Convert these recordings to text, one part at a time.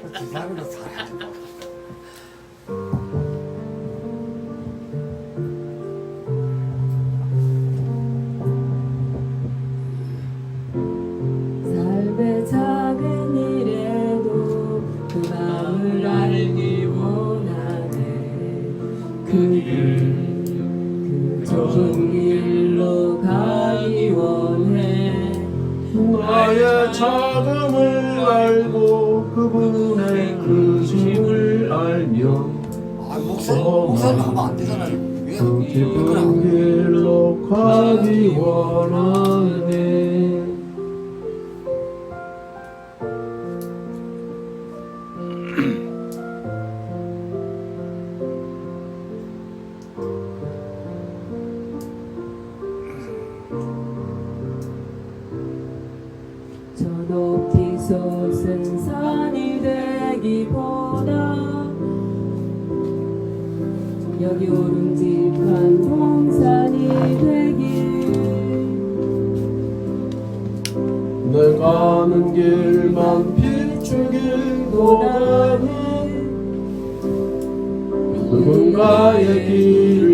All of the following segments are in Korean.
잘하지 뭐. 삶의 작은 일에도 그 마음을 알기 원하네 그길 그 좁은 길로 가기 원해 나의 자금을 알고 아 목사 목사님 하면 안 되잖아요. 왜? 그왜 깊은 그러나? 길로 가기 원하네. 저 높이 솟은 산이 되기보다 여기 오름직한 동산이 되길. 내가 아는 길만 비추기보다는 누군가의 길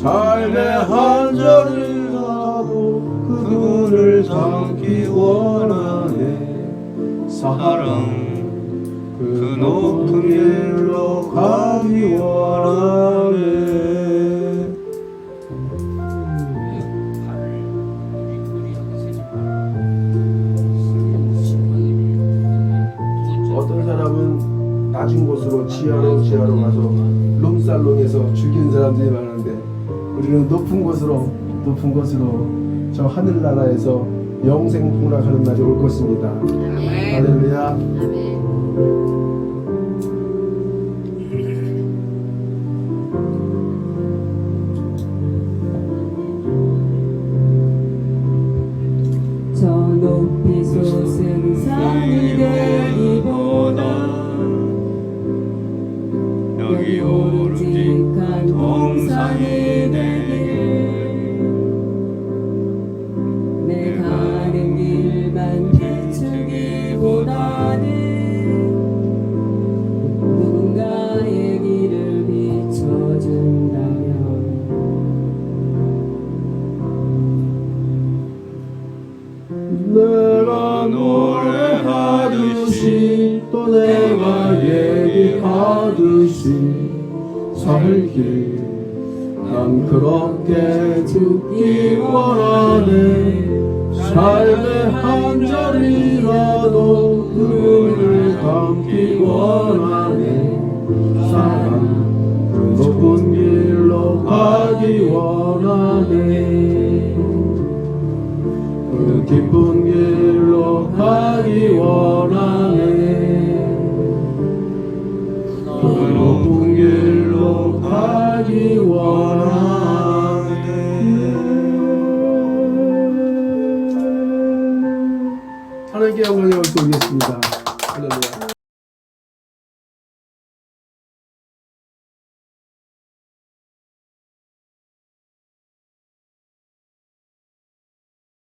삶의 한 절이라도 그분을 담기 원하네. 사랑 그 높은 길로 가기 원하네. 어떤 사람은 낮은 곳으로 지하로 지하로 가서 룸살롱에서 죽인 사람들이 많은데 우리는 높은 곳으로 높은 곳으로 저 하늘나라에서 영생 풍락하는 날이 올 것입니다. 할렐루야. 저 노래하듯이 또 내가 얘기하듯이 살길 난 그렇게 죽기 원하네. 삶의 한 절이라도 그분을 담기 원하네 그 깊은 길로 가기 원하네. 그 높은 길로 가기 원하네. 하나님께 영광을 올리겠습니다